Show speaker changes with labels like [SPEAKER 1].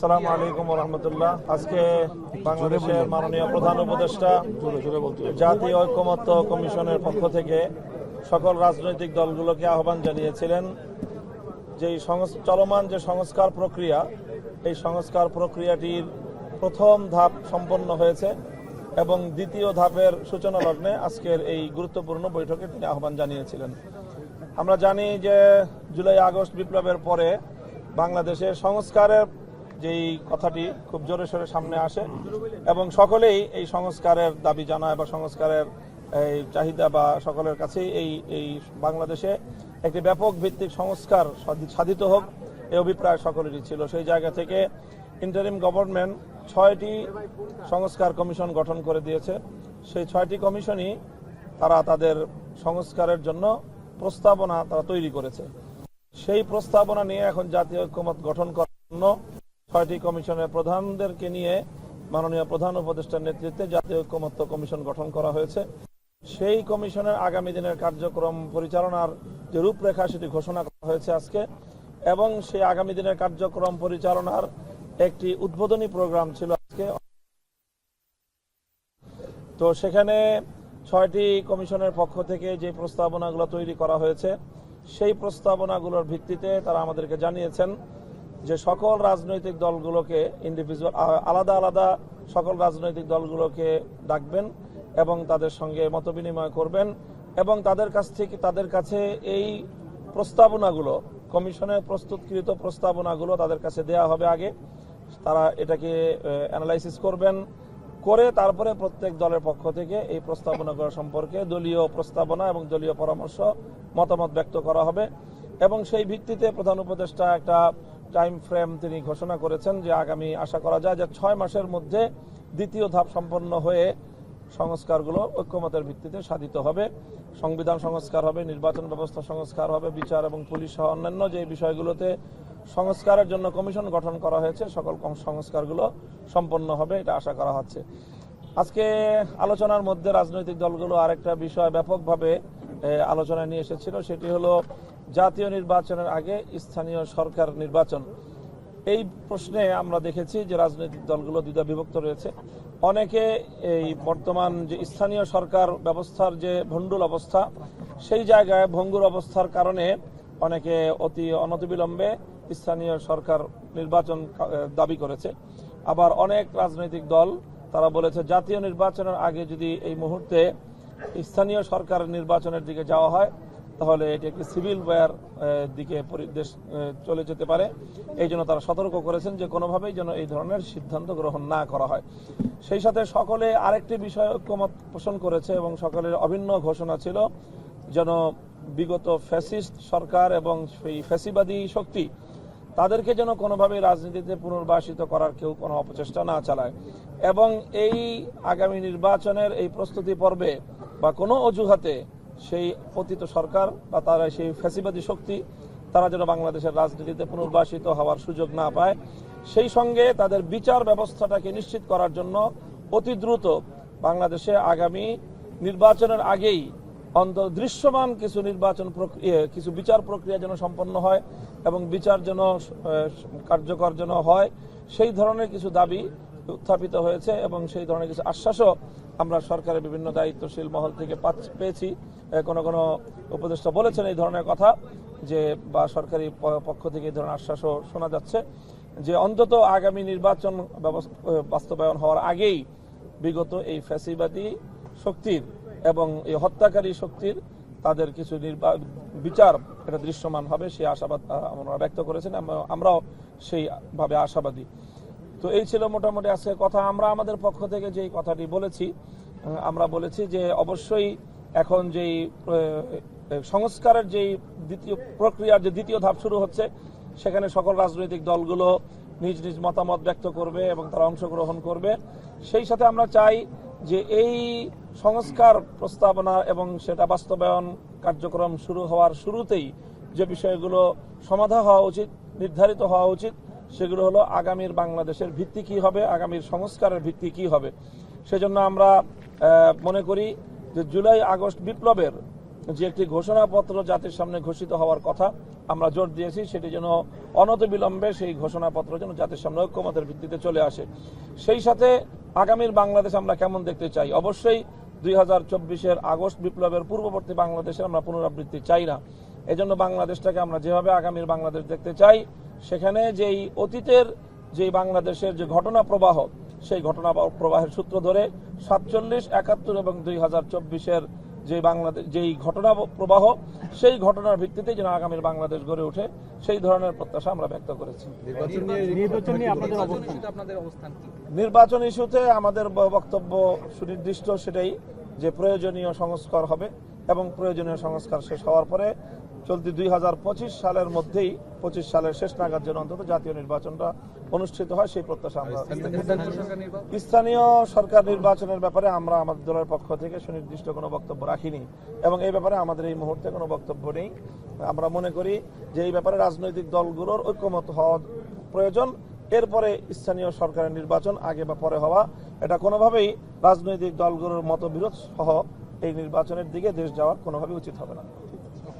[SPEAKER 1] আসসালামু আলাইকুম রহমতুল্লাহ আজকে বাংলাদেশের মাননীয় প্রধান উপদেষ্টা জাতীয় ঐক্যমত্য কমিশনের পক্ষ থেকে সকল রাজনৈতিক দলগুলোকে আহ্বান জানিয়েছিলেন যে চলমান যে সংস্কার প্রক্রিয়া এই সংস্কার প্রক্রিয়াটির প্রথম ধাপ সম্পন্ন হয়েছে এবং দ্বিতীয় ধাপের সূচনা লগ্নে আজকের এই গুরুত্বপূর্ণ বৈঠকে তিনি আহ্বান জানিয়েছিলেন। আমরা জানি যে জুলাই আগস্ট বিপ্লবের পরে বাংলাদেশের সংস্কারের যেই কথাটি খুব জোরে সোরে সামনে আসে, এবং সকলেই এই সংস্কারের দাবি জানায় বা সংস্কারের এই চাহিদা বা সকলের কাছেই এই এই বাংলাদেশে একটি ব্যাপক ভিত্তিক সংস্কার সাধিত হোক এই অভিপ্রায় সকলেরই ছিল। সেই জায়গা থেকে ইন্টারিম গভর্নমেন্ট ছয়টি সংস্কার কমিশন গঠন করে দিয়েছে। সেই ছয়টি কমিশনই তারা তাদের সংস্কারের জন্য প্রস্তাবনা তারা তৈরি করেছে। সেই প্রস্তাবনা নিয়ে এখন জাতীয় ঐক্যমত গঠন করার জন্য ছয়টি কমিশনের প্রধানদেরকে নিয়ে মাননীয় প্রধান উপদেষ্টার নেতৃত্বে জাতীয় ঐক্যমত্য কমিশন গঠন করা হয়েছে। সেই কমিশনের আগামী দিনের কার্যক্রম পরিচালনার যে রূপরেখা সেটি ঘোষণা করা হয়েছে আজকে, এবং সেই আগামী দিনের কার্যক্রম পরিচালনার একটি উদ্বোধনী প্রোগ্রাম ছিল আজকে। তো সেখানে ছয়টি কমিশনের পক্ষ থেকে যে প্রস্তাবনাগুলো তৈরি করা হয়েছে, সেই প্রস্তাবনাগুলোর ভিত্তিতে তারা আমাদেরকে জানিয়েছেন যে সকল রাজনৈতিক দলগুলোকে ইন্ডিভিজুয়াল আলাদা আলাদা সকল রাজনৈতিক দলগুলোকে ডাকবেন এবং তাদের সঙ্গে মতবিনিময় করবেন এবং তাদের কাছ থেকে, তাদের কাছে এই প্রস্তাবনাগুলো, কমিশনের প্রস্তুতকৃত প্রস্তাবনাগুলো তাদের কাছে দেয়া হবে আগে। তারা এটাকে অ্যানালাইসিস করবেন, করে তারপরে প্রত্যেক দলের পক্ষ থেকে এই প্রস্তাবনাগুলো সম্পর্কে দলীয় প্রস্তাবনা এবং দলীয় পরামর্শ মতামত ব্যক্ত করা হবে। এবং সেই ভিত্তিতে প্রধান উপদেষ্টা একটা টাইম ফ্রেম তিনি ঘোষণা করেছেন যে আগামী আশা করা যায় যে ছয় মাসের মধ্যে দ্বিতীয় ধাপ সম্পন্ন হয়ে সংস্কারগুলো ঐক্যমতের ভিত্তিতে সাধিত হবে। সংবিধান সংস্কার হবে, নির্বাচন ব্যবস্থা সংস্কার হবে, বিচার এবং পুলিশ সহ অন্যান্য যে বিষয়গুলোতে সংস্কারের জন্য কমিশন গঠন করা হয়েছে, সকল সংস্কারগুলো সম্পন্ন হবে, এটা আশা করা হচ্ছে। আজকে আলোচনার মধ্যে রাজনৈতিক দলগুলো আরেকটা বিষয় ব্যাপকভাবে আলোচনায় নিয়ে এসেছিল, সেটি হলো জাতীয় নির্বাচনের আগে স্থানীয় সরকার নির্বাচন। এই প্রশ্নে আমরা দেখেছি যে রাজনৈতিক দলগুলো দ্বিধা বিভক্ত রয়েছে। অনেকে এই বর্তমান যে স্থানীয় সরকার ব্যবস্থার যে ভণ্ডুল অবস্থা, সেই জায়গায় ভঙ্গুর অবস্থার কারণে অনেকে অতি অনতিবিলম্বে স্থানীয় সরকার নির্বাচন দাবি করেছে। আবার অনেক রাজনৈতিক দল, তারা বলেছে জাতীয় নির্বাচনের আগে যদি এই মুহূর্তে স্থানীয় সরকার নির্বাচনের দিকে যাওয়া হয় তাহলে এটি একটি সিভিল ওয়ার দিকে পরিদেশ চলে যেতে পারে। এই জন্য তারা সতর্ক করেছেন যে কোনোভাবেই যেন এই ধরনের সিদ্ধান্ত গ্রহণ না করা হয়। সেই সাথে সকলে আরেকটি বিষয় ঐক্যমত পোষণ করেছে এবং সকলের অভিন্ন ঘোষণা ছিল যেন বিগত ফ্যাসিস্ট সরকার এবং সেই ফ্যাসিবাদী শক্তি তাদেরকে যেন কোনোভাবে রাজনীতিতে পুনর্বাসিত করার কেউ কোনো অপচেষ্টা না চালায়। এবং এই আগামী নির্বাচনের এই প্রস্তুতি পর্বে বা কোনো অজুহাতে সেই পতিত সরকার বা তারা সেই ফ্যাসিবাদী শক্তি, তারা যেন বাংলাদেশের রাজনীতিতে পুনর্বাসিত হওয়ার সুযোগ না পায়। সেই সঙ্গে তাদের বিচার ব্যবস্থাটাকে নিশ্চিত করার জন্য অতি দ্রুত বাংলাদেশে আগামী নির্বাচনের আগেই অন্ত দৃশ্যমান কিছু নির্বাচন প্রক্রিয়া, কিছু বিচার প্রক্রিয়া যেন সম্পন্ন হয় এবং বিচার যেন কার্যকর যেন হয়, সেই ধরনের কিছু দাবি উত্থাপিত হয়েছে এবং সেই ধরনের কিছু আশ্বাসও আমরা সরকারের বিভিন্ন দায়িত্বশীল মহল থেকে পেয়েছি। কোনো কোনো উপদেষ্টা বলেছেন এই ধরনের কথা যে, বা সরকারি পক্ষ থেকে এই ধরনের আশ্বাসও শোনা যাচ্ছে যে, অন্তত আগামী নির্বাচন বাস্তবায়ন হওয়ার আগেই বিগত এই ফ্যাসিবাদী শক্তির এবং এই হত্যাকারী শক্তির তাদের কিছু বিচার এটা দৃশ্যমান হবে, সেই আশাবাদ আমরা ব্যক্ত করেছেন আমরা- আমরাও সেইভাবে আশাবাদী। তো এই ছিল মোটামুটি আজকে কথা। আমরা আমাদের পক্ষ থেকে যেই কথাটি বলেছি আমরা বলেছি যে অবশ্যই এখন যেই সংস্কারের যেই দ্বিতীয় প্রক্রিয়ার যে দ্বিতীয় ধাপ শুরু হচ্ছে, সেখানে সকল রাজনৈতিক দলগুলো নিজ নিজ মতামত ব্যক্ত করবে এবং তারা অংশগ্রহণ করবে। সেই সাথে আমরা চাই যে এই সংস্কার প্রস্তাবনা এবং সেটা বাস্তবায়ন কার্যক্রম শুরু হওয়ার শুরুতেই যে বিষয়গুলো সমাধা হওয়া উচিত, নির্ধারিত হওয়া উচিত সেগুলো হলো আগামীর বাংলাদেশের ভিত্তি কি হবে, আগামীর সংস্কারের ভিত্তি কি হবে। সেজন্য আমরা মনে করি যে জুলাই, আগস্ট বিপ্লবের যে একটি ঘোষণাপত্র জাতির সামনে ঘোষিত হওয়ার কথা, আমরা জোর দিয়েছি, সেটি যেন অনতিবিলম্বে সেই ঘোষণাপত্র যেন জাতির সামনে ঐক্যমতের ভিত্তিতে চলে আসে। সেই সাথে আগামীর বাংলাদেশ আমরা কেমন দেখতে চাই? অবশ্যই দুই হাজার চব্বিশের আগস্ট বিপ্লবের পূর্ববর্তী বাংলাদেশের আমরা পুনরাবৃত্তি চাই না। এজন্য বাংলাদেশটাকে আমরা যেভাবে আগামীর বাংলাদেশ দেখতে চাই সেখানে যেই অতীতের যে বাংলাদেশের যে ঘটনা প্রবাহ সেই ঘটনা প্রবাহের সূত্র ধরে সাতচল্লিশ একাত্তর এবং দুই হাজার চব্বিশের যে বাংলাদেশ যেই ঘটনা প্রবাহ সেই ঘটনার ভিত্তিতে যেন আগামীর বাংলাদেশ গড়ে ওঠে সেই ধরনের প্রত্যাশা আমরা ব্যক্ত করেছি।
[SPEAKER 2] নির্বাচন নিয়ে আপনাদের অবস্থান
[SPEAKER 3] ইস্যুতে আপনাদের অবস্থান কি?
[SPEAKER 1] নির্বাচন ইস্যুতে আমাদের বক্তব্য সুনির্দিষ্ট সেটাই যে প্রয়োজনীয় সংস্কার হবে এবং প্রয়োজনীয় সংস্কার শেষ হওয়ার পরে চলতি দুই হাজার পঁচিশ সালের মধ্যেই পঁচিশ সালের শেষ নাগাদ যেন অন্তত জাতীয় নির্বাচনটা অনুষ্ঠিত হয় সেই প্রত্যাশা আমরা স্থানীয় সরকার নির্বাচনের ব্যাপারে আমরা আমাদের দলের পক্ষ থেকে সুনির্দিষ্ট কোনো বক্তব্য রাখিনি এবং এই ব্যাপারে আমাদের এই মুহূর্তে কোনো বক্তব্য নেই। আমরা মনে করি যে এই ব্যাপারে রাজনৈতিক দলগুলোর ঐক্যমত হওয়া প্রয়োজন। এরপরে স্থানীয় সরকারের নির্বাচন আগে বা পরে হওয়া এটা কোনোভাবেই রাজনৈতিক দলগুলোর মতবিরোধ সহ এই নির্বাচনের দিকে দেশ যাওয়া কোনোভাবেই উচিত হবে না।